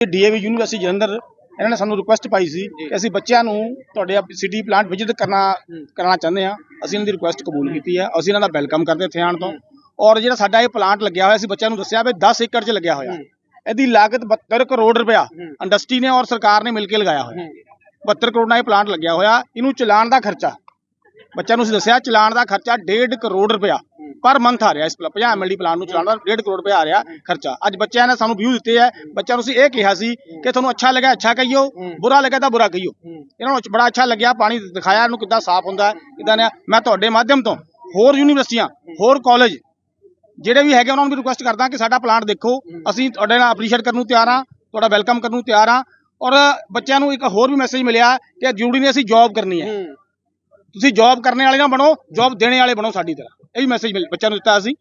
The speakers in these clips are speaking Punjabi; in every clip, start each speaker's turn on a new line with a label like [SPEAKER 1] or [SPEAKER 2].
[SPEAKER 1] ਡੀਏਵੀ ਯੂਨੀਵਰਸਿਟੀ ਜਲੰਧਰ ਇਹਨਾਂ ਨੇ ਸਾਨੂੰ ਰਿਕੁਐਸਟ ਪਾਈ ਸੀ ਕਿ ਅਸੀਂ ਬੱਚਿਆਂ ਨੂੰ ਤੁਹਾਡੇ ਸਿਟੀ ਪਲਾਂਟ ਵਿਜ਼ਿਟ ਕਰਨਾ ਕਰਾਉਣਾ ਚਾਹੁੰਦੇ ਆ ਅਸੀਂ ਉਹਨਾਂ ਦੀ ਰਿਕੁਐਸਟ ਕਬੂਲ ਕੀਤੀ ਹੈ। ਅਸੀਂ ਇਹਨਾਂ ਦਾ ਵੈਲਕਮ ਕਰਦੇ ਇੱਥੇ ਆਉਣ ਤੋਂ। ਔਰ ਜਿਹੜਾ ਸਾਡਾ ਇਹ ਪਲਾਂਟ ਲੱਗਿਆ ਹੋਇਆ ਸੀ ਬੱਚਿਆਂ ਨੂੰ ਦੱਸਿਆ ਵੀ 10 ਏਕੜ 'ਚ ਲੱਗਿਆ ਹੋਇਆ। ਇਹਦੀ ਲਾਗਤ 72 ਕਰੋੜ ਰੁਪਇਆ ਇੰਡਸਟਰੀ ਨੇ ਔਰ ਸਰਕਾਰ ਨੇ ਮਿਲ ਕੇ ਲਗਾਇਆ ਹੋਇਆ। 72 ਕਰੋੜ ਨਾਲ ਇਹ ਪਲਾਂਟ ਲੱਗਿਆ ਹੋਇਆ। ਇਹਨੂੰ ਚਲਾਉਣ ਦਾ ਖਰਚਾ। ਬੱਚਿਆਂ ਨੂੰ ਅਸੀਂ ਦੱਸਿਆ ਚਲਾਉਣ ਦਾ ਖਰਚਾ 1.5 ਕਰੋੜ ਰੁਪਇਆ। ਪਰ ਮੰਥ ਆ ਰਿਹਾ ਇਸ 50 ਐਮਐਲਡੀ ਪਲਾਂਟ ਨੂੰ ਚਲਾਉਣ ਦਾ 1.5 ਕਰੋੜ ਰੁਪਇਆ ਆ ਰਿਹਾ ਖਰਚਾ। ਅੱਜ ਬੱਚਿਆਂ ਨੇ ਸਾਨੂੰ ਵਿਊ ਦਿੱਤੇ ਹੈ ਬੱਚਿਆਂ ਨੂੰ ਅਸੀਂ ਇਹ ਕਿਹਾ ਸੀ ਕਿ ਤੁਹਾਨੂੰ ਅੱਛਾ ਲੱਗਾ ਅੱਛਾ ਕਹੀਓ ਬੁਰਾ ਲੱਗਾ ਤਾਂ ਬੁਰਾ ਕਹੀਓ। ਇਹਨਾਂ ਨੂੰ ਬੜਾ ਅੱਛਾ ਲੱਗਿਆ ਪਾਣੀ ਦਿਖਾਇਆ ਇਹਨੂੰ ਕਿੱਦਾਂ ਸਾਫ਼ ਹੁੰਦਾ ਕਿੱਦਾਂ ਨੇ ਮੈਂ ਤੁਹਾਡੇ ਮਾਧਿਅਮ ਤੋਂ ਹੋਰ ਯੂਨੀਵਰਸਿਟੀਆਂ ਹੋਰ ਕਾਲਜ ਜਿਹੜੇ ਵੀ ਹੈਗੇ ਉਹਨਾਂ ਨੂੰ ਵੀ ਰਿਕੁਐਸਟ ਕਰਦਾ ਕਿ ਸਾਡਾ ਪਲਾਂਟ ਦੇਖੋ। ਅਸੀਂ ਤੁਹਾਡੇ ਨਾਲ ਅਪਰੀਸ਼ੀਏਟ ਕਰਨ ਨੂੰ ਤਿਆਰ ਹਾਂ ਤੁਹਾਡਾ ਵੈਲਕਮ ਕਰਨ ਨੂੰ ਤਿਆਰ ਹਾਂ ਔਰ ਬੱਚਿਆਂ ਨੂੰ ਇੱਕ ਹੋਰ ਵੀ ਮੈਸੇਜ ਮਿਲਿਆ ਕਿ ਜ਼ਰੂਰੀ ਨਹੀਂ ਅਸੀਂ ਜੌਬ ਕਰਨੀ ਹੈ। ਤੁਸੀਂ ਜੌਬ ਕਰਨੇ ਵਾਲੇ ਨਾ ਬਣੋ ਜੌਬ ਦੇਣੇ ਵਾਲੇ ਬਣੋ ਸਾਡੀ ਤਰ੍ਹਾਂ। ਇਹ ਵੀ ਮੈਸੇਜ ਬੱਚਿਆਂ ਨੂੰ ਦਿੱਤਾ ਅਸੀਂ।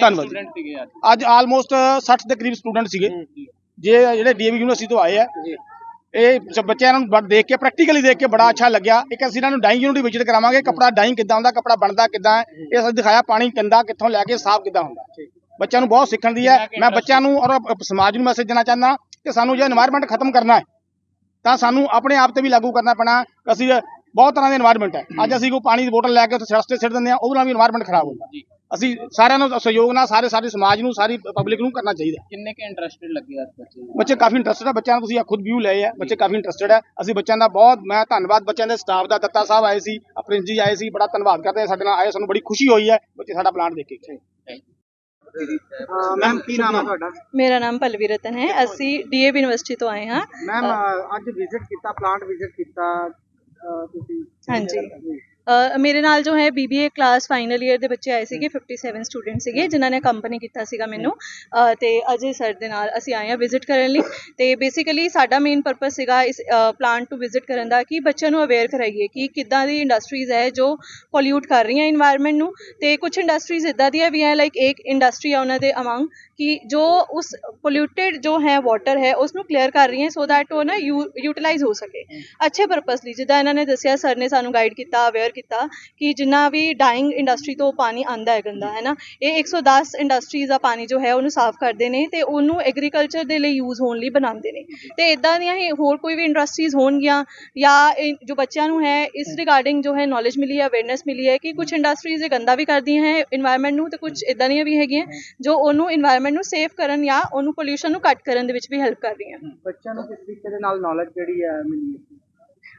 [SPEAKER 1] ਧੰਨਵਾਦ
[SPEAKER 2] ਅੱਜ?
[SPEAKER 1] ਆਲਮੋਸਟ 60 ਦੇ ਕਰੀਬ ਸਟੂਡੈਂਟ ਸੀਗੇ। ਜੇ। ਜਿਹੜੇ ਡੀਏਵੀ ਯੂਨੀਵਰਸਿਟੀ ਤੋਂ ਆਏ ਆ ਇਹ ਬੱਚਿਆਂ ਨੂੰ ਦੇਖ ਕੇ ਪ੍ਰੈਕਟੀਕਲੀ ਦੇਖ ਕੇ ਬੜਾ ਅੱਛਾ ਲੱਗਿਆ। ਇੱਕ ਅਸੀਂ ਇਹਨਾਂ ਨੂੰ ਡਾਈਂਗ ਯੂਨਿਟ ਵਿਜ਼ਿਟ ਕਰਾਵਾਂਗੇ। ਕਪੜਾ ਡਾਈਂਗ ਕਿੱਦਾਂ ਹੁੰਦਾ ਕਪੜਾ ਬਣਦਾ ਕਿੱਦਾਂ ਹੈ ਇਹ ਅਸੀਂ ਦਿਖਾਇਆ ਪਾਣੀ ਕੰਦਾ ਕਿੱਥੋਂ ਲੈ ਕੇ ਸਾਫ਼ ਕਿੱਦਾਂ ਹੁੰਦਾ। ਬੱਚਿਆਂ ਨੂੰ ਬਹੁਤ ਸਿੱਖਣ ਦੀ ਹੈ। ਮੈਂ ਬੱਚਿਆਂ ਨੂੰ ਔਰ ਸਮਾਜ ਨੂੰ ਮੈਸੇਜ ਦੇਣਾ ਚਾਹੁੰਦਾ ਕਿ ਸਾਨੂੰ ਜੇ এনवायरमेंट ਖਤਮ ਕਰਨਾ ਹੈ ਤਾਂ ਸਾਨੂੰ ਆਪਣੇ ਆਪ ਤੇ ਵੀ ਲਾਗੂ ਕਰਨਾ ਪੈਣਾ। ਅਸੀਂ ਬਹੁਤ ਤਰ੍ਹਾਂ ਦੇ এনवायरमेंट ਹੈ। ਅੱਜ ਅਸੀਂ ਕੋ ਪਾਣੀ ਦੀ ਬੋਤਲ ਲੈ ਕੇ ਉੱਥੇ ਰਸਤੇ ਸਿੱਟ ਦਿੰਦੇ ਆ ਉਹਦੇ ਵੀ এনवायरमेंट ਖਰਾਬ ਹੁੰਦਾ। ਅਸੀਂ ਸਾਰਿਆਂ ਨੂੰ ਸਹਿਯੋਗ ਨਾਲ ਸਾਰੇ ਸਾਰੇ ਸਮਾਜ ਨੂੰ ਸਾਰੀ ਪਬਲਿਕ ਨੂੰ ਕਰਨਾ ਚਾਹੀਦਾ।
[SPEAKER 2] ਕਿੰਨੇ ਕੇ ਇੰਟਰਸਟਿਡ ਲੱਗੇ ਆ ਬੱਚੇ
[SPEAKER 1] ਬੱਚੇ ਕਾਫੀ ਇੰਟਰਸਟਿਡ ਆ ਬੱਚਿਆਂ ਨੂੰ ਤੁਸੀਂ ਖੁਦ ਵੀਊ ਲਏ ਆ ਬੱਚੇ ਕਾਫੀ ਇੰਟਰਸਟਿਡ ਆ। ਅਸੀਂ ਬੱਚਿਆਂ ਦਾ ਬਹੁਤ ਮੈਂ ਧੰਨਵਾਦ ਬੱਚਿਆਂ ਦੇ ਸਟਾਫ ਦਾ ਦੱਤਾ ਸਾਹਿਬ ਆਏ ਸੀ ਆਪਣੇ ਜੀ ਆਏ ਸੀ ਬੜਾ ਧੰਨਵਾਦ ਕਰਦੇ ਆ ਸਾਡੇ ਨਾਲ ਆਏ ਸਾਨੂੰ ਬੜੀ ਖੁਸ਼ੀ ਹੋਈ ਹੈ ਬੱਚੇ ਸਾਡਾ ਪਲਾਨ ਦੇਖ ਕੇ।
[SPEAKER 3] ਮੈਮ ਕੀ ਨਾਮ ਹੈ ਤੁਹਾਡਾ?
[SPEAKER 4] ਮੇਰਾ ਨਾਮ ਪਲਵੀ ਰਤਨ ਹੈ ਅਸੀਂ ਡੀਏਵੀ ਯੂਨੀਵਰਸਿਟੀ ਤੋਂ ਆਏ ਹਾਂ।
[SPEAKER 3] ਮੈਮ ਅੱਜ ਵਿਜ਼ਿਟ ਕੀਤਾ ਪਲਾਂਟ ਵਿਜ਼ਿਟ ਕੀਤਾ ਤੁਸੀਂ
[SPEAKER 4] ਹਾਂਜੀ। ਮੇਰੇ ਨਾਲ ਜੋ ਹੈ ਬੀਬੀਏ ਕਲਾਸ ਫਾਈਨਲ ਈਅਰ ਦੇ ਬੱਚੇ ਆਏ ਸੀਗੇ 57 ਸਟੂਡੈਂਟ ਸੀਗੇ ਜਿਹਨਾਂ ਨੇ ਕੰਪਨੀ ਕੀਤਾ ਸੀਗਾ ਮੈਨੂੰ। ਤੇ ਅਜੇ ਸਰ ਦੇ ਨਾਲ ਅਸੀਂ ਆਏ ਹਾਂ ਵਿਜ਼ਿਟ ਕਰਨ ਲਈ। ਤੇ ਬੇਸਿਕਲੀ ਸਾਡਾ ਮੇਨ ਪਰਪਸ ਸੀਗਾ ਇਸ ਪਲਾਂਟ ਟੂ ਵਿਜ਼ਿਟ ਕਰਨ ਦਾ ਕਿ ਬੱਚਿਆਂ ਨੂੰ ਅਵੇਅਰ ਕਰਾਈਏ ਕਿ ਕਿੱਦਾਂ ਦੀ ਇੰਡਸਟਰੀਜ਼ ਹੈ ਜੋ ਪੋਲਿਊਟ ਕਰ ਰਹੀਆਂ এনवायरमेंट ਨੂੰ। ਤੇ ਕੁਛ ਇੰਡਸਟਰੀਜ਼ ਇਦਾਂ ਦੀਆਂ ਵੀ ਹੈ ਲਾਈਕ ਇੱਕ ਇੰਡਸਟਰੀ ਆ ਉਹਨਾਂ ਦੇ ਅਮੰਗ ਕਿ ਜੋ ਉਸ पोल्यूटेड ਜੋ ਹੈ ਵਾਟਰ ਹੈ ਉਸ ਨੂੰ ਕਲੀਅਰ ਕਰ ਰਹੀਆਂ ਸੋ ਦੈਟ ਉਹ ਨਾ ਯੂ ਯੂਟੀਲਾਈਜ਼ ਹੋ ਸਕੇ। ਅੱਛੇ ਪਰਪਸ ਲਈ, ਜਿੱਦਾਂ ਇਹਨਾਂ ਨੇ ਦੱਸਿਆ ਸਰ ਨੇ ਸਾਨੂੰ ਗਾਈਡ ਕੀਤਾ ਅਵੇਅਰ ਕੀਤਾ ਕਿ ਜਿੰਨਾ ਵੀ ਡਾਈਂਗ ਇੰਡਸਟਰੀ ਤੋਂ ਪਾਣੀ ਆਂਦਾ ਹੈ ਗੰਦਾ, ਹੈ ਨਾ? ਇਹ 110 ਇੰਡਸਟਰੀਜ਼ ਦਾ ਪਾਣੀ ਜੋ ਹੈ, ਉਹਨੂੰ ਸਾਫ਼ ਕਰਦੇ ਨੇ ਤੇ ਉਹਨੂੰ ਐਗਰੀਕਲਚਰ ਦੇ ਲਈ ਯੂਜ਼ ਹੋਣ ਲਈ ਬਣਾਉਂਦੇ ਨੇ। ਤੇ ਇਦਾਂ ਦੀਆਂ ਹੀ ਹੋਰ ਕੋਈ ਵੀ ਇੰਡਸਟਰੀਜ਼ ਹੋਣਗੀਆਂ ਜਾਂ ਜੋ ਬੱਚਿਆਂ ਨੂੰ ਹੈ, ਇਸ ਰਿਗਾਰਡਿੰਗ ਜੋ ਹੈ ਨੌਲੇਜ ਮਿਲੀ ਹੈ ਅਵੇਅਰਨੈਸ ਮਿਲੀ ਹੈ ਕਿ ਕੁਝ ਇੰਡਸਟਰੀਜ਼ ਇਹ ਗੰਦਾ ਵੀ ਕਰਦੀਆਂ ਹੈ এনवायरमेंट ਨੂੰ ਤੇ ਕੁਝ ਇਦਾਂ ਦੀਆਂ ਵੀ ਹੈਗੀਆਂ ਜੋ ਉਹਨੂੰ এনवायरमेंट ਨੂੰ ਸੇਫ ਕਰਨ ਜਾਂ ਉਹਨੂੰ ਪੋਲਿਊਸ਼ਨ ਨੂੰ ਘੱਟ ਕਰਨ ਦੇ ਵਿੱਚ ਵੀ ਹੈਲਪ ਕਰ ਰਹੀਆਂ
[SPEAKER 3] ਬੱਚਿਆਂ ਨੂੰ ਕਿਸ ਤਰੀਕੇ ਦੇ ਨਾਲ ਨੌਲੇਜ ਜਿਹੜੀ ਹੈ ਮਿਲੀ ਹੈ?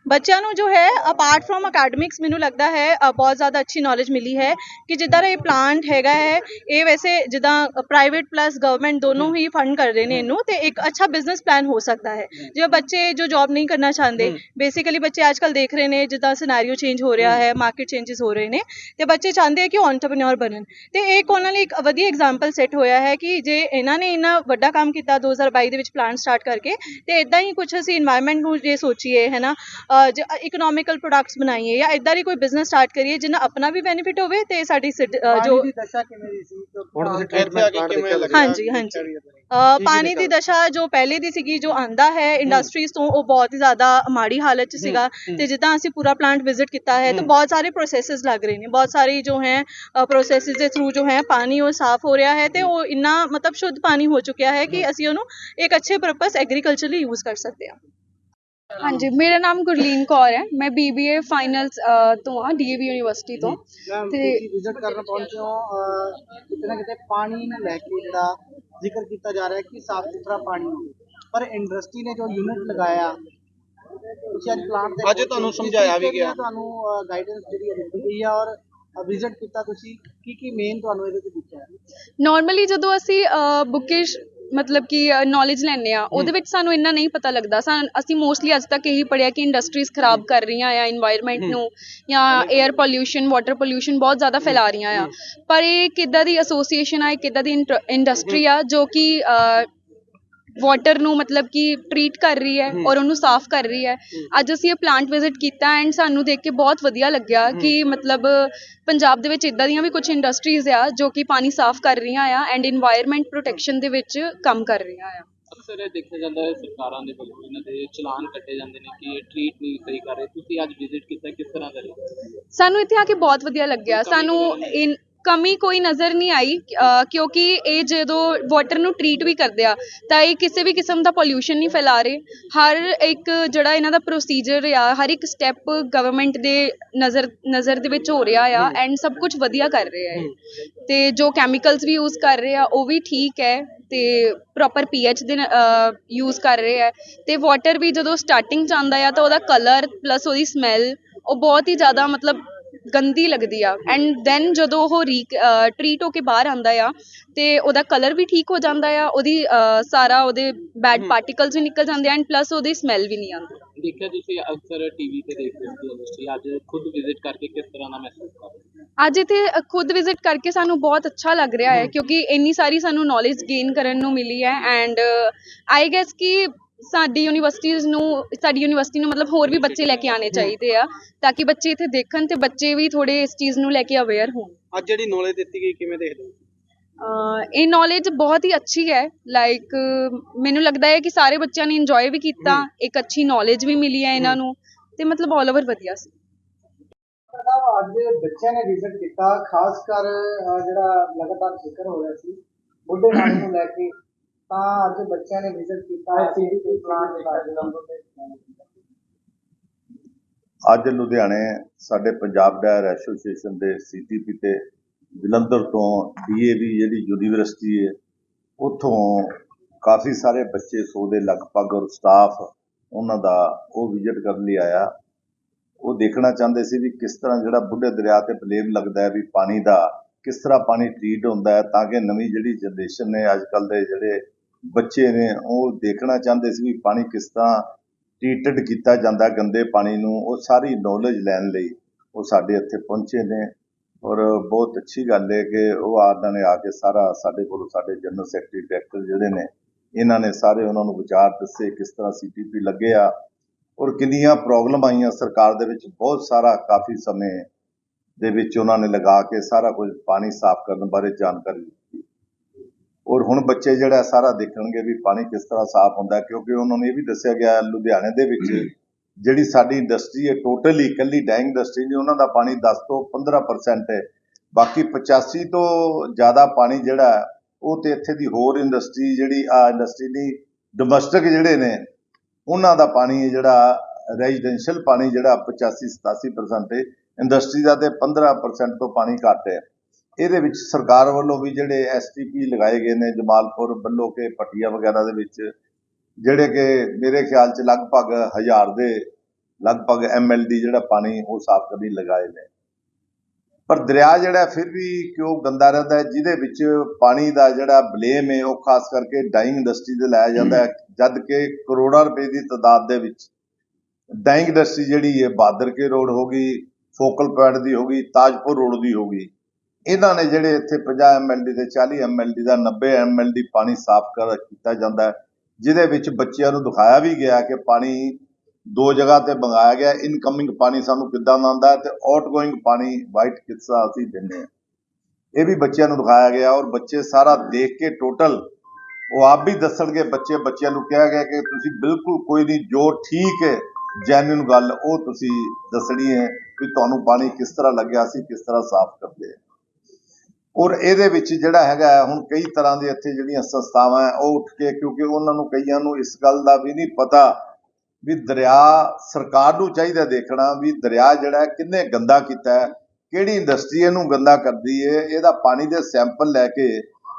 [SPEAKER 4] ਬੱਚਿਆਂ ਨੂੰ ਜੋ ਹੈ ਅਪਾਰਟ ਫਰੋਮ ਅਕੈਡਮਿਕਸ ਮੈਨੂੰ ਲੱਗਦਾ ਹੈ ਬਹੁਤ ਜ਼ਿਆਦਾ ਅੱਛੀ ਨੌਲੇਜ ਮਿਲੀ ਹੈ ਕਿ ਜਿੱਦਾਂ ਦਾ ਇਹ ਪਲਾਂਟ ਹੈਗਾ ਹੈ ਇਹ ਵੈਸੇ ਜਿੱਦਾਂ ਪ੍ਰਾਈਵੇਟ ਪਲੱਸ ਗਵਰਨਮੈਂਟ ਦੋਨੋਂ ਹੀ। ਫੰਡ ਕਰ ਰਹੇ ਨੇ ਇਹਨੂੰ ਤੇ ਇੱਕ ਅੱਛਾ ਬਿਜ਼ਨਸ ਪਲਾਨ ਹੋ ਸਕਦਾ ਹੈ। ਜਿਵੇਂ ਬੱਚੇ ਜੋ ਜੌਬ ਨਹੀਂ ਕਰਨਾ ਚਾਹੁੰਦੇ ਬੇਸਿਕਲੀ ਬੱਚੇ ਅੱਜ ਕੱਲ੍ਹ ਦੇਖ ਰਹੇ ਨੇ ਜਿੱਦਾਂ ਸਿਨੈਰੀਓ ਚੇਂਜ ਹੋ ਰਿਹਾ ਹੈ। ਮਾਰਕੀਟ ਚੇਂजेस ਹੋ ਰਹੇ ਨੇ ਤੇ ਬੱਚੇ ਚਾਹੁੰਦੇ ਆ ਕਿ ਐਂਟਰਪ੍ਰੀਨਿਓਰ ਬਣਨ। ਤੇ ਇਹ ਉਹਨਾਂ ਲਈ ਇੱਕ ਵਧੀਆ ਐਗਜ਼ਾਮਪਲ ਸੈੱਟ ਹੋਇਆ ਹੈ ਕਿ ਜੇ ਇਹਨਾਂ ਨੇ ਇੰਨਾ ਵੱਡਾ ਕੰਮ ਕੀਤਾ 2022 ਦੇ ਵਿੱਚ ਪਲਾਂਟ ਸਟਾਰਟ ਕਰਕੇ ਤੇ ਇਦਾਂ ਹੀ ਕੁਝ ਅਸੀਂ এনवायरमेंट ਨੂੰ ਜੇ ਸੋਚੀਏ ਹੈਨਾ ਇਕਨੋਮਿਕਲ ਪ੍ਰੋਡਕਟਸ ਬਣਾਈਏ ਜਾਂ ਇਦਾਂ ਦੀ ਕੋਈ ਬਿਜ਼ਨਸ ਸਟਾਰਟ ਕਰੀਏ ਜਿਹਨਾਂ ਆਪਣਾ ਵੀ ਬੈਨੀਫਿਟ ਹੋਵੇ ਤੇ ਸਾਡੀ ਅ, ਜੋ
[SPEAKER 3] ਪਾਣੀ ਦੀ ਦਸ਼ਾ ਕਿਵੇਂ ਦੀ ਸੀ? ਹੁਣ ਤੁਸੀਂ ਟ੍ਰੀਟਮੈਂਟ ਕਿਵੇਂ ਲੱਗਿਆ
[SPEAKER 4] ਹਾਂਜੀ ਹਾਂਜੀ। ਅ, ਪਾਣੀ ਦੀ ਦਸ਼ਾ ਜੋ ਪਹਿਲੇ ਦੀ ਸੀਗੀ ਜੋ ਆਂਦਾ ਹੈ ਇੰਡਸਟਰੀਜ਼ ਤੋਂ ਉਹ ਬਹੁਤ ਹੀ ਜ਼ਿਆਦਾ ਮਾੜੀ ਹਾਲਤ 'ਚ ਸੀਗਾ ਤੇ ਜਿੱਦਾਂ ਅਸੀਂ ਪੂਰਾ ਪਲਾਂਟ ਵਿਜ਼ਿਟ ਕੀਤਾ ਹੈ ਤਾਂ ਬਹੁਤ ਸਾਰੇ ਪ੍ਰੋਸੈਸਸ ਲੱਗ ਰਹੇ ਨੇ। ਬਹੁਤ ਸਾਰੀ ਜੋ ਹੈ ਪ੍ਰੋਸੈਸਸ ਦੇ ਥਰੂ ਜੋ ਹੈ ਪਾਣੀ ਉਹ ਸਾਫ਼ ਹੋ ਰਿਹਾ ਹੈ ਤੇ ਉਹ ਇੰਨਾ ਮਤਲਬ ਸ਼ੁੱਧ ਪਾਣੀ ਹੋ ਚੁੱਕਿਆ ਹੈ ਕਿ ਅਸੀਂ ਉਹਨੂੰ ਇੱਕ ਅੱਛੇ ਪਰਪਸ ਐਗਰੀਕਲਚਰ ਲਈ ਯੂਜ਼ ਕਰ ਸਕਦੇ ਹਾਂ।
[SPEAKER 5] ਹਾਂਜੀ ਮੇਰਾ ਨਾਮ ਗੁਰਲੀਨ ਕੌਰ ਹੈ। ਮੈਂ ਬੀਬੀਏ ਫਾਈਨਲਸ ਤੋਂ ਆ ਡੀਏਵੀ ਯੂਨੀਵਰਸਿਟੀ ਤੋਂ। ਤੇ-
[SPEAKER 3] ਵਿਜ਼ਿਟ ਕਰਨ ਪਹੁੰਚੇ ਹੋ ਕਿਤੇ ਨਾ ਕਿਤੇ ਪਾਣੀ ਨੂੰ ਲੈ ਕੇ ਜਿਹੜਾ ਜ਼ਿਕਰ ਕੀਤਾ ਜਾ ਰਿਹਾ ਹੈ ਕਿ ਸਾਫ਼ ਸੁਥਰਾ ਪਾਣੀ ਹੋਵੇ ਪਰ ਇੰਡਸਟਰੀ ਨੇ ਜੋ ਯੂਨਿਟ ਲਗਾਇਆ ਤੁਸੀਂ ਅੱਜ ਪਲਾਂਟ ਦੇ
[SPEAKER 2] ਅੱਜ ਤੁਹਾਨੂੰ ਸਮਝਾਇਆ ਵੀ ਗਿਆ।
[SPEAKER 3] ਤੁਹਾਨੂੰ ਗਾਈਡੈਂਸ ਜਿਹੜੀ ਹੈ ਦਿੱਤੀ ਗਈ ਹੈ ਔਰ ਵਿਜ਼ਿਟ ਕੀਤਾ ਤੁਸੀਂ ਕੀ ਕੀ ਮੇਨ ਤੁਹਾਨੂੰ ਇਹਦੇ ਵਿੱਚ ਦਿਖਿਆ
[SPEAKER 5] ਨਾਰਮਲੀ ਜਦੋਂ ਅਸੀਂ ਬੁਕਿਸ਼ ਮਤਲਬ ਕਿ ਨੌਲੇਜ ਲੈਂਦੇ ਹਾਂ। ਉਹਦੇ ਵਿੱਚ ਸਾਨੂੰ ਇੰਨਾ ਨਹੀਂ ਪਤਾ ਲੱਗਦਾ। ਸਾਨ ਅਸੀਂ ਮੋਸਟਲੀ ਅੱਜ ਤੱਕ ਇਹੀ ਪੜ੍ਹਿਆ ਕਿ ਇੰਡਸਟਰੀਜ਼ ਖਰਾਬ ਕਰ ਰਹੀਆਂ ਆ ਇਨਵਾਇਰਮੈਂਟ ਨੂੰ ਜਾਂ ਏਅਰ ਪੋਲਿਊਸ਼ਨ ਵਾਟਰ ਪੋਲਿਊਸ਼ਨ ਬਹੁਤ ਜ਼ਿਆਦਾ ਫੈਲਾ ਰਹੀਆਂ ਆ। ਪਰ ਇਹ ਕਿੱਦਾਂ ਦੀ ਐਸੋਸੀਏਸ਼ਨ ਆ ਇਹ ਕਿੱਦਾਂ ਦੀ ਇੰਟ ਇੰਡਸਟਰੀ ਆ ਜੋ ਕਿ ਵਾਟਰ ਨੂੰ ਮਤਲਬ ਕਿ ਟ੍ਰੀਟ ਕਰ ਰਹੀ ਹੈ ਔਰ ਉਹਨੂੰ ਸਾਫ਼ ਕਰ ਰਹੀ ਹੈ। ਅੱਜ ਅਸੀਂ ਇਹ ਪਲਾਂਟ ਵਿਜ਼ਿਟ ਕੀਤਾ ਐਂਡ ਸਾਨੂੰ ਦੇਖ ਕੇ ਬਹੁਤ ਵਧੀਆ ਲੱਗਿਆ ਕਿ ਮਤਲਬ ਪੰਜਾਬ ਦੇ ਵਿੱਚ ਇਦਾਂ ਦੀਆਂ ਵੀ ਕੁਝ ਇੰਡਸਟਰੀਜ਼ ਆ ਜੋ ਕਿ ਪਾਣੀ ਸਾਫ਼ ਕਰ ਰਹੀਆਂ ਆ ਐਂਡ এনवायरमेंट ਪ੍ਰੋਟੈਕਸ਼ਨ ਦੇ ਵਿੱਚ ਕੰਮ ਕਰ ਰਹੀਆਂ ਆ।
[SPEAKER 2] ਅਕਸਰ ਇਹ ਦੇਖਿਆ ਜਾਂਦਾ ਹੈ ਸਰਕਾਰਾਂ ਦੇ ਵੱਲੋਂ ਇਹਨਾਂ ਦੇ ਚਲਾਨ ਕੱਟੇ ਜਾਂਦੇ ਨੇ ਕਿ ਇਹ ਟ੍ਰੀਟ ਨਹੀਂ ਸਹੀ ਕਰ ਰਹੇ। ਤੁਸੀਂ ਅੱਜ ਵਿਜ਼ਿਟ ਕੀਤਾ ਕਿਸ ਤਰ੍ਹਾਂ ਦਾ
[SPEAKER 5] ਸਾਨੂੰ ਇੱਥੇ ਆ ਕੇ ਬਹੁਤ ਵਧੀਆ ਲੱਗਿਆ। ਸਾਨੂੰ ਇਨ- ਕਮੀ ਕੋਈ ਨਜ਼ਰ ਨਹੀਂ ਆਈ ਕਿਉਂਕਿ ਇਹ ਜਦੋਂ ਵਾਟਰ ਨੂੰ ਟਰੀਟ ਵੀ ਕਰਦੇ ਆ ਤਾਂ ਇਹ ਕਿਸੇ ਵੀ ਕਿਸਮ ਦਾ ਪੋਲਿਊਸ਼ਨ ਨਹੀਂ ਫੈਲਾ ਰਹੇ। ਹਰ ਇੱਕ ਜਿਹੜਾ ਇਹਨਾਂ ਦਾ ਪ੍ਰੋਸੀਜਰ ਆ ਹਰ ਇੱਕ ਸਟੈਪ ਗਵਰਨਮੈਂਟ ਦੇ ਨਜ਼ਰ ਨਜ਼ਰ ਦੇ ਵਿੱਚ ਹੋ ਰਿਹਾ ਆ ਐਂਡ ਸਭ ਕੁਝ ਵਧੀਆ ਕਰ ਰਹੇ ਆ ਇਹ। ਤੇ ਜੋ ਕੈਮੀਕਲਸ ਵੀ ਯੂਜ਼ ਕਰ ਰਹੇ ਆ ਉਹ ਵੀ ਠੀਕ ਹੈ ਤੇ ਪ੍ਰੋਪਰ ਪੀਐਚ ਦੇ ਯੂਜ਼ ਕਰ ਰਹੇ ਆ ਤੇ ਵਾਟਰ ਵੀ ਜਦੋਂ ਸਟਾਰਟਿੰਗ ਚ ਆਉਂਦਾ ਆ ਤਾਂ ਉਹਦਾ ਕਲਰ ਪਲੱਸ ਉਹਦੀ ਸਮੈਲ ਉਹ ਬਹੁਤ ਹੀ ਜ਼ਿਆਦਾ ਮਤਲਬ ਗੰਦੀ ਲੱਗਦੀ ਆ। ਐਂਡ ਦੈਨ ਜਦੋਂ ਉਹ ਰੀ ਟਰੀਟ ਹੋ ਕੇ ਬਾਹਰ ਆਂਦਾ ਆ ਤੇ ਉਹਦਾ ਕਲਰ ਵੀ ਠੀਕ ਹੋ ਜਾਂਦਾ ਆ ਉਹਦੀ ਸਾਰਾ ਉਹਦੇ ਬੈਡ ਪਾਰਟੀਕਲਸ ਵੀ ਨਿਕਲ ਜਾਂਦੇ ਐਂਡ ਪਲੱਸ ਉਹਦੀ ਸਮੈਲ ਵੀ ਨਹੀਂ ਆਉਂਦੀ।
[SPEAKER 2] ਦੇਖਿਆ ਤੁਸੀਂ ਅਕਸਰ ਟੀਵੀ ਤੇ ਦੇਖਦੇ ਹੋ ਇੰਡਸਟਰੀ ਅੱਜ ਖੁਦ ਵਿਜ਼ਿਟ ਕਰਕੇ ਕਿਸ ਤਰ੍ਹਾਂ ਦਾ ਮਹਿਸੂਸ ਕਰ ਰਹੇ ਹੋ?
[SPEAKER 5] ਅੱਜ ਇੱਥੇ ਖੁਦ ਵਿਜ਼ਿਟ ਕਰਕੇ ਸਾਨੂੰ ਬਹੁਤ ਅੱਛਾ ਲੱਗ ਰਿਹਾ ਹੈ ਕਿਉਂਕਿ ਇੰਨੀ ਸਾਰੀ ਸਾਨੂੰ ਨੌਲੇਜ ਗੇਨ ਕਰਨ ਨੂੰ ਮਿਲੀ ਹੈ ਐਂਡ ਆਈ ਗੈਸ ਕਿ ਸਾਡੀ ਯੂਨੀਵਰਸਿਟੀਜ਼ ਨੂੰ ਸਾਡੀ ਯੂਨੀਵਰਸਿਟੀ ਨੂੰ ਮਤਲਬ ਹੋਰ ਵੀ ਬੱਚੇ ਲੈ ਕੇ ਆਣੇ ਚਾਹੀਦੇ ਆ ਤਾਂ ਕਿ ਬੱਚੇ ਇੱਥੇ ਦੇਖਣ ਤੇ ਬੱਚੇ ਵੀ ਥੋੜੇ ਇਸ ਚੀਜ਼ ਨੂੰ ਲੈ ਕੇ ਅਵੇਅਰ ਹੋਣ।
[SPEAKER 3] ਅੱਜ ਜਿਹੜੀ ਨੌਲੇਜ ਦਿੱਤੀ ਗਈ ਕਿਵੇਂ ਦੇਖਦੇ ਹੋ?
[SPEAKER 5] ਇਹ ਨੌਲੇਜ ਬਹੁਤ ਹੀ ਅੱਛੀ ਹੈ ਲਾਈਕ ਮੈਨੂੰ ਲੱਗਦਾ ਹੈ ਕਿ ਸਾਰੇ ਬੱਚਿਆਂ ਨੇ ਇੰਜੋਏ ਵੀ ਕੀਤਾ ਇੱਕ ਅੱਛੀ ਨੌਲੇਜ ਵੀ ਮਿਲੀ ਹੈ ਇਹਨਾਂ ਨੂੰ ਤੇ ਮਤਲਬ ਆਲ ਓਵਰ ਵਧੀਆ ਸੀ।
[SPEAKER 3] ਅੱਜ ਬੱਚਿਆਂ ਨੇ ਵਿਜ਼ਿਟ ਕੀਤਾ ਖਾਸ ਕਰ ਜਿਹੜਾ ਲਗਾਤਾਰ ਜ਼ਿਕਰ ਹੋ ਰਿਹਾ ਸੀ ਬੁੱਢੇ ਨਾਲੇ ਨੂੰ ਲੈ ਕੇ ਤਾਂ ਅੱਜ ਬੱਚਿਆਂ ਨੇ ਵਿਜ਼ਿਟ ਕੀਤਾ ਸੀਡੀਪੀ ਪਲਾਂਟ ਦੇ ਦੇ
[SPEAKER 6] ਅੱਜ ਲੁਧਿਆਣੇ ਸਾਡੇ ਪੰਜਾਬ ਡਾਇਰ ਐਸੋਸੀਏਸ਼ਨ ਦੇ ਸੀਟੀਪੀ ਤੇ ਜਲੰਧਰ ਤੋਂ ਡੀਏਵੀ ਜਿਹੜੀ ਯੂਨੀਵਰਸਿਟੀ ਹੈ ਉੱਥੋਂ ਕਾਫੀ ਸਾਰੇ ਬੱਚੇ ਸੌ ਦੇ ਲਗਭਗ ਔਰ ਸਟਾਫ ਉਹਨਾਂ ਦਾ ਉਹ ਵਿਜ਼ਿਟ ਕਰਨ ਲਈ ਆਇਆ। ਉਹ ਦੇਖਣਾ ਚਾਹੁੰਦੇ ਸੀ ਵੀ ਕਿਸ ਤਰ੍ਹਾਂ ਜਿਹੜਾ ਬੁੱਢੇ ਦਰਿਆ ਤੇ ਬਲੇਮ ਲੱਗਦਾ ਹੈ ਵੀ ਪਾਣੀ ਦਾ ਕਿਸ ਤਰ੍ਹਾਂ ਪਾਣੀ ਟ੍ਰੀਟ ਹੁੰਦਾ ਹੈ ਤਾਂ ਕਿ ਨਵੀਂ ਜਿਹੜੀ ਜਨਰੇਸ਼ਨ ਨੇ ਅੱਜ ਕੱਲ ਦੇ ਜਿਹੜੇ ਬੱਚੇ ਨੇ ਉਹ ਦੇਖਣਾ ਚਾਹੁੰਦੇ ਸੀ ਵੀ ਪਾਣੀ ਕਿਸ ਤਰ੍ਹਾਂ ਟ੍ਰੀਟਡ ਕੀਤਾ ਜਾਂਦਾ ਗੰਦੇ ਪਾਣੀ ਨੂੰ, ਉਹ ਸਾਰੀ ਨੌਲੇਜ ਲੈਣ ਲਈ ਉਹ ਸਾਡੇ ਇੱਥੇ ਪਹੁੰਚੇ ਨੇ। ਔਰ ਬਹੁਤ ਅੱਛੀ ਗੱਲ ਹੈ ਕਿ ਉਹ ਆਨਾਂ ਨੇ ਆ ਕੇ ਸਾਰਾ ਸਾਡੇ ਕੋਲ ਸਾਡੇ ਜਨਰਲ ਸੈਕਟਰੀ ਡਾਇਰੈਕਟਰ ਜਿਹੜੇ ਨੇ, ਇਹਨਾਂ ਨੇ ਸਾਰੇ ਉਹਨਾਂ ਨੂੰ ਵਿਚਾਰ ਦੱਸੇ ਕਿਸ ਤਰ੍ਹਾਂ ਸੀਟੀਪੀ ਆ। ਔਰ ਕਿੰਨੀਆਂ ਪ੍ਰੋਬਲਮ ਆਈਆਂ ਸਰਕਾਰ ਦੇ ਵਿੱਚ, ਬਹੁਤ ਸਾਰਾ ਕਾਫੀ ਸਮੇਂ ਦੇ ਵਿੱਚ ਉਹਨਾਂ ਨੇ ਲਗਾ ਕੇ ਸਾਰਾ ਕੁਝ ਪਾਣੀ ਸਾਫ਼ ਕਰਨ ਬਾਰੇ ਜਾਣਕਾਰੀ ਔਰ ਹੁਣ ਬੱਚੇ ਜਿਹੜਾ ਸਾਰਾ ਦੇਖਣਗੇ ਵੀ ਪਾਣੀ ਕਿਸ ਤਰ੍ਹਾਂ ਸਾਫ਼ ਹੁੰਦਾ ਕਿਉਂਕਿ ਉਹਨਾਂ ਨੂੰ ਇਹ ਵੀ ਦੱਸਿਆ ਗਿਆ ਲੁਧਿਆਣੇ ਦੇ ਵਿੱਚ ਜਿਹੜੀ ਸਾਡੀ ਇੰਡਸਟਰੀ ਹੈ ਟੋਟਲੀ ਇਕੱਲੀ ਡਾਈਂਗ ਇੰਡਸਟਰੀ ਨਹੀਂ ਉਹਨਾਂ ਦਾ ਪਾਣੀ 10 ਤੋਂ 15% ਹੈ। ਬਾਕੀ 85 ਤੋਂ ਜ਼ਿਆਦਾ ਪਾਣੀ ਜਿਹੜਾ ਉਹ ਤੇ ਇੱਥੇ ਦੀ ਹੋਰ ਇੰਡਸਟਰੀ ਜਿਹੜੀ ਆ ਇੰਡਸਟਰੀ ਦੀ ਡੋਮੈਸਟਿਕ ਜਿਹੜੇ ਨੇ ਉਹਨਾਂ ਦਾ ਪਾਣੀ ਜਿਹੜਾ ਰੈਜ਼ੀਡੈਂਸ਼ੀਅਲ ਪਾਣੀ ਜਿਹੜਾ 85 87% ਹੈ। ਇੰਡਸਟਰੀ ਦਾ ਤੇ 15% ਤੋਂ ਪਾਣੀ ਘੱਟ ਹੈ। ਇਹਦੇ ਵਿੱਚ ਸਰਕਾਰ ਵੱਲੋਂ ਵੀ ਜਿਹੜੇ ਐਸਟੀਪੀ ਲਗਾਏ ਗਏ ਨੇ, ਜਮਾਲਪੁਰ ਬੱਲੋ ਕੇ ਪਟਿਆ ਵਗੈਰਾ ਦੇ ਵਿੱਚ, ਜਿਹੜੇ ਕਿ ਮੇਰੇ ਖਿਆਲ 'ਚ ਲਗਭਗ ਹਜ਼ਾਰ ਦੇ ਲਗਭਗ ਐਮਐਲਡੀ ਜਿਹੜਾ ਪਾਣੀ ਉਹ ਸਾਫ਼ ਕਰਨ ਲਈ ਲਗਾਏ ਨੇ। ਪਰ ਦਰਿਆ ਜਿਹੜਾ ਫਿਰ ਵੀ ਕਿਉਂ ਗੰਦਾ ਰਹਿੰਦਾ ਹੈ, ਜਿਹਦੇ ਵਿੱਚ ਪਾਣੀ ਦਾ ਜਿਹੜਾ ਬਲੇਮ ਹੈ, ਉਹ ਖਾਸ ਕਰਕੇ ਡਾਈਂਗ ਇੰਡਸਟਰੀ ਤੇ ਲਾਇਆ ਜਾਂਦਾ ਹੈ, ਜਦ ਕਿ ਕਰੋੜਾਂ ਰੁਪਏ ਦੀ ਤਾਦਾਦ ਦੇ ਵਿੱਚ ਡਾਈਂਗ ਇੰਡਸਟਰੀ ਜਿਹੜੀ ਹੈ ਬਾਦਰ ਕੇ ਰੋਡ ਹੋ ਗਈ, ਫੋਕਲ ਪੁਆਇੰਟ ਦੀ ਹੋ ਗਈ, ਤਾਜਪੁਰ ਰੋਡ ਦੀ ਹੋ ਗਈ। ਇਹਨਾਂ ਨੇ ਜਿਹੜੇ ਇੱਥੇ 50 ਐਮਐਲਡੀ ਤੇ 40 ਐਮਐਲਡੀ ਦਾ 90 ਐਮਐਲਡੀ ਪਾਣੀ ਸਾਫ਼ ਕਰ ਕੀਤਾ ਜਾਂਦਾ ਹੈ, ਜਿਹਦੇ ਵਿੱਚ ਬੱਚਿਆਂ ਨੂੰ ਦਿਖਾਇਆ ਵੀ ਗਿਆ ਕਿ ਪਾਣੀ ਦੋ ਜਗ੍ਹਾ ਤੇ ਮੰਗਾਇਆ ਗਿਆ ਇਨਕਮਿੰਗ ਪਾਣੀ ਸਾਨੂੰ ਕਿੱਦਾਂ ਦਾ ਆਉਂਦਾ ਹੈ ਤੇ ਆਊਟਗੋਇੰਗ ਪਾਣੀ ਵਾਈਟ ਕਿੱਸਾ ਅਸੀਂ ਦਿੰਦੇ ਹਾਂ। ਇਹ ਵੀ ਬੱਚਿਆਂ ਨੂੰ ਦਿਖਾਇਆ ਗਿਆ ਔਰ ਬੱਚੇ ਸਾਰਾ ਦੇਖ ਕੇ ਟੋਟਲ ਉਹ ਆਪ ਵੀ ਦੱਸਣਗੇ, ਬੱਚੇ ਬੱਚਿਆਂ ਨੂੰ ਕਿਹਾ ਗਿਆ ਕਿ ਤੁਸੀਂ ਬਿਲਕੁਲ ਕੋਈ ਨਹੀਂ, ਜੋ ਠੀਕ ਹੈ ਜੈਨੂਇਨ ਗੱਲ ਉਹ ਤੁਸੀਂ ਦੱਸਣੀ ਹੈ ਵੀ ਤੁਹਾਨੂੰ ਪਾਣੀ ਕਿਸ ਤਰ੍ਹਾਂ ਲੱਗਿਆ ਸੀ ਕਿਸ ਤਰ੍ਹਾਂ ਸਾਫ਼ ਕਰਦੇ ਹਾਂ। ਔਰ ਇਹਦੇ ਵਿੱਚ ਜਿਹੜਾ ਹੈਗਾ ਹੁਣ ਕਈ ਤਰ੍ਹਾਂ ਦੇ ਇੱਥੇ ਜਿਹੜੀਆਂ ਸੰਸਥਾਵਾਂ ਹੈ, ਉਹ ਉੱਠ ਕੇ, ਕਿਉਂਕਿ ਉਹਨਾਂ ਨੂੰ ਕਈਆਂ ਨੂੰ ਇਸ ਗੱਲ ਦਾ ਵੀ ਨਹੀਂ ਪਤਾ ਵੀ ਦਰਿਆ ਸਰਕਾਰ ਨੂੰ ਚਾਹੀਦਾ ਦੇਖਣਾ ਵੀ ਦਰਿਆ ਜਿਹੜਾ ਕਿੰਨੇ ਗੰਦਾ ਕੀਤਾ ਹੈ, ਕਿਹੜੀ ਇੰਡਸਟਰੀ ਇਹਨੂੰ ਗੰਦਾ ਕਰਦੀ ਹੈ, ਇਹਦਾ ਪਾਣੀ ਦੇ ਸੈਂਪਲ ਲੈ ਕੇ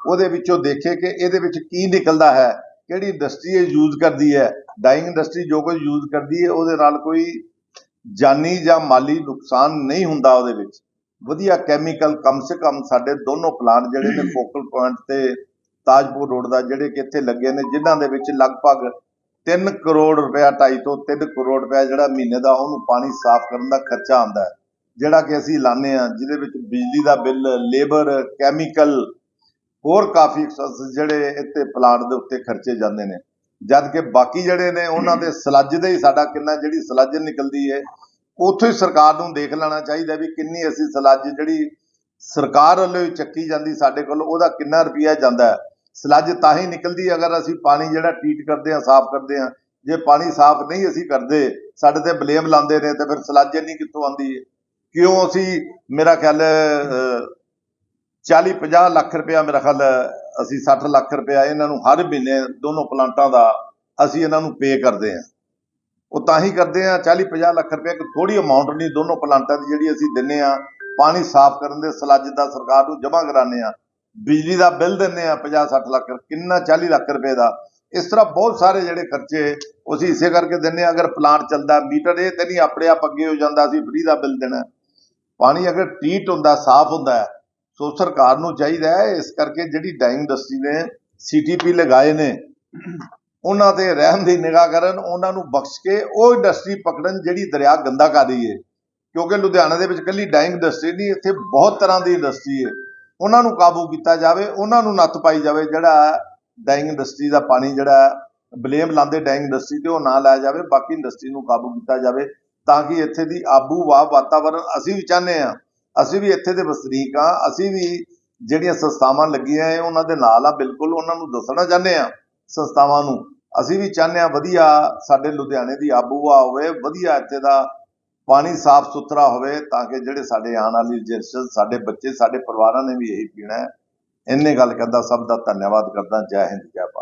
[SPEAKER 6] ਉਹਦੇ ਵਿੱਚੋਂ ਦੇਖੇ ਕਿ ਇਹਦੇ ਵਿੱਚ ਕੀ ਨਿਕਲਦਾ ਹੈ, ਕਿਹੜੀ ਇੰਡਸਟਰੀ ਇਹ ਯੂਜ਼ ਕਰਦੀ ਹੈ ਡਾਈਂਗ ਇੰਡਸਟਰੀ ਜੋ ਕੁਝ ਯੂਜ਼ ਕਰਦੀ ਹੈ, ਉਹਦੇ ਨਾਲ ਕੋਈ ਜਾਨੀ ਜਾਂ ਮਾਲੀ ਨੁਕਸਾਨ ਨਹੀਂ ਹੁੰਦਾ ਉਹਦੇ ਵਿੱਚ। ਵਧੀਆ ਕੈਮੀਕਲ ਕਮ ਸੇ ਕਮ ਸਾਡੇ ਦੋਨੋਂ ਪਲਾਂਟ ਜਿਹੜੇ ਨੇ ਫੋਕਲ ਪੁਆਇੰਟ ਤੇ ਤਾਜਪੁਰ ਰੋਡ ਦਾ ਜਿਹੜੇ ਕਿ ਇੱਥੇ ਲੱਗੇ ਨੇ ਜਿਨ੍ਹਾਂ ਦੇ ਵਿੱਚ ਲਗਭਗ 3 ਕਰੋੜ ਰੁਪਇਆ 2.5 ਤੋਂ 3 ਕਰੋੜ ਰੁਪਇਆ ਜਿਹੜਾ ਮਹੀਨੇ ਦਾ ਉਹਨੂੰ ਪਾਣੀ ਸਾਫ਼ ਕਰਨ ਦਾ ਖਰਚਾ ਆਉਂਦਾ ਹੈ। ਜਿਹੜਾ ਕਿ ਅਸੀਂ ਲਾਣੇ ਆ ਜਿਹਦੇ ਵਿੱਚ ਬਿਜਲੀ ਦਾ ਬਿੱਲ ਲੇਬਰ ਕੈਮੀਕਲ ਹੋਰ ਕਾਫੀ ਜਿਹੜੇ ਇੱਥੇ ਪਲਾਂਟ ਦੇ ਉੱਤੇ ਖਰਚੇ ਜਾਂਦੇ ਨੇ। ਜਦ ਕਿ ਬਾਕੀ ਜਿਹੜੇ ਨੇ ਉਹਨਾਂ ਦੇ ਸਲੱਜ ਦੇ ਹੀ ਸਾਡਾ ਕਿੰਨਾ ਜਿਹੜੀ ਸਲੱਜ ਨਿਕਲਦੀ ਹੈ ਉੱਥੋਂ ਹੀ ਸਰਕਾਰ ਨੂੰ ਦੇਖ ਲੈਣਾ ਚਾਹੀਦਾ ਵੀ ਕਿੰਨੀ ਅਸੀਂ ਸਲੱਜ ਜਿਹੜੀ ਸਰਕਾਰ ਵੱਲੋਂ ਹੀ ਚੱਕੀ ਜਾਂਦੀ ਸਾਡੇ ਕੋਲ ਉਹਦਾ ਕਿੰਨਾ ਰੁਪਈਆ ਜਾਂਦਾ ਸਲੱਜ ਤਾਂ ਹੀ ਨਿਕਲਦੀ ਅਗਰ ਅਸੀਂ ਪਾਣੀ ਜਿਹੜਾ ਟ੍ਰੀਟ ਕਰਦੇ ਹਾਂ ਸਾਫ਼ ਕਰਦੇ ਹਾਂ। ਜੇ ਪਾਣੀ ਸਾਫ਼ ਨਹੀਂ ਅਸੀਂ ਕਰਦੇ ਸਾਡੇ ਤੇ ਬਲੇਮ ਲਾਉਂਦੇ ਨੇ ਤੇ ਫਿਰ ਸਲੱਜ ਨਹੀਂ ਕਿੱਥੋਂ ਆਉਂਦੀ ਹੈ ਕਿਉਂ ਅਸੀਂ ਮੇਰਾ ਖਿਆਲ ਹੈ, ਅਹ, 40 50 ਲੱਖ ਰੁਪਇਆ ਮੇਰਾ ਖਿਆਲ ਅਸੀਂ 60 ਲੱਖ ਰੁਪਇਆ ਇਹਨਾਂ ਨੂੰ ਹਰ ਮਹੀਨੇ ਦੋਨੋਂ ਪਲਾਂਟਾਂ ਦਾ ਅਸੀਂ ਇਹਨਾਂ ਨੂੰ ਪੇ ਕਰਦੇ ਹਾਂ। ਉਹ ਤਾਂ ਹੀ ਕਰਦੇ ਆ 40 50 ਲੱਖ ਰੁਪਏ ਇੱਕ ਥੋੜੀ ਅਮਾਉਂਟ ਨਹੀਂ ਦੋਨੋਂ ਪਲਾਂਟਾਂ ਦੀ ਜਿਹੜੀ ਅਸੀਂ ਦਿੰਨੇ ਆ ਪਾਣੀ ਸਾਫ਼ ਕਰਨ ਦੇ ਸਲੱਜ ਦਾ ਸਰਕਾਰ ਨੂੰ ਜਮ੍ਹਾਂ ਕਰਾਉਂਦੇ ਆ ਬਿਜਲੀ ਦਾ ਬਿੱਲ ਦਿੰਨੇ ਆ 50 60 ਲੱਖ ਕਿੰਨਾ 40 ਲੱਖ ਰੁਪਏ ਦਾ। ਇਸ ਤਰ੍ਹਾਂ ਬਹੁਤ ਸਾਰੇ ਜਿਹੜੇ ਖਰਚੇ ਉਹ ਅਸੀਂ ਇਸੇ ਕਰਕੇ ਦਿੰਨੇ ਆ ਅਗਰ ਪਲਾਂਟ ਚੱਲਦਾ ਮੀਟਰ ਇਹ ਤੇ ਨਹੀਂ ਆਪਣੇ ਆਪ ਅੱਗੇ ਹੋ ਜਾਂਦਾ ਅਸੀਂ ਫ੍ਰੀ ਦਾ ਬਿੱਲ ਦੇਣਾ। ਪਾਣੀ ਅਗਰ ਟ੍ਰੀਟ ਹੁੰਦਾ ਸਾਫ਼ ਹੁੰਦਾ ਹੈ, ਸੋ ਸਰਕਾਰ ਨੂੰ ਚਾਹੀਦਾ ਹੈ ਇਸ ਕਰਕੇ ਜਿਹੜੀ ਡਾਈਂਗ ਇੰਡਸਟਰੀ ਨੇ ਸੀਟੀਪੀ ਲਗਾਏ ਨੇ ਉਹਨਾਂ ਤੇ ਰਹਿਮ ਦੀ ਨਿਗਾਹ ਕਰਨ, ਉਹਨਾਂ ਨੂੰ ਬਖਸ਼ ਕੇ ਉਹ ਇੰਡਸਟਰੀ ਪਕੜਨ ਜਿਹੜੀ ਦਰਿਆ ਗੰਦਾ ਕਰ ਰਹੀ ਹੈ ਕਿਉਂਕਿ ਲੁਧਿਆਣਾ ਦੇ ਵਿੱਚ ਕੱਲੀ ਡਾਈਂਗ ਇੰਡਸਟਰੀ ਨਹੀਂ, ਇੱਥੇ ਬਹੁਤ ਤਰ੍ਹਾਂ ਦੀ ਇੰਡਸਟਰੀ ਹੈ ਉਹਨਾਂ ਨੂੰ ਕਾਬੂ ਕੀਤਾ ਜਾਵੇ, ਉਹਨਾਂ ਨੂੰ ਨੱਥ ਪਾਈ ਜਾਵੇ ਜਿਹੜਾ ਡਾਈਂਗ ਇੰਡਸਟਰੀ ਦਾ ਪਾਣੀ ਜਿਹੜਾ ਬਲੇਮ ਲਾਉਂਦੇ ਡਾਈਂਗ ਇੰਡਸਟਰੀ ਤੇ ਉਹ ਨਾ ਲਾਇਆ ਜਾਵੇ, ਬਾਕੀ ਇੰਡਸਟਰੀ ਨੂੰ ਕਾਬੂ ਕੀਤਾ ਜਾਵੇ ਤਾਂ ਕਿ ਇੱਥੇ ਦੀ ਆਬੂ ਵਾਹ ਵਾਤਾਵਰਣ ਅਸੀਂ ਵੀ ਚਾਹੁੰਦੇ ਆ ਅਸੀਂ ਵੀ ਇੱਥੇ ਦੇ ਵਸਨੀਕ ਆ ਅਸੀਂ ਵੀ ਜਿਹੜੀਆਂ ਸੰਸਥਾਵਾਂ ਲੱਗੀਆਂ ਐ ਉਹਨਾਂ ਦੇ ਨਾਲ ਆ, ਬਿਲਕੁਲ ਉਹਨਾਂ ਨੂੰ ਦੱਸਣਾ ਚਾਹੁੰਦੇ ਆ ਸੰਸਥਾਵਾਂ ਨੂੰ। ਅਸੀਂ ਵੀ ਚਾਹੁੰਦੇ ਆ ਵਧੀਆ ਸਾਡੇ ਲੁਧਿਆਣੇ ਦੀ ਆਬੂਆ ਹੋਵੇ ਵਧੀਆ ਇੱਥੇ ਦਾ ਪਾਣੀ ਸਾਫ਼ ਸੁਥਰਾ ਹੋਵੇ ਤਾਂ ਕਿ ਜਿਹੜੇ ਸਾਡੇ ਆਉਣ ਵਾਲੀ ਜਨਰੇਸ਼ਨ ਸਾਡੇ ਬੱਚੇ, ਸਾਡੇ ਪਰਿਵਾਰਾਂ ਨੇ ਵੀ ਇਹੀ ਪੀਣਾ ਹੈ। ਇੰਨੇ ਗੱਲ ਕਰਦਾ, ਸਭ ਦਾ ਧੰਨਵਾਦ ਕਰਦਾ, ਜੈ ਹਿੰਦ, ਜੈ ਭਾਰਤ।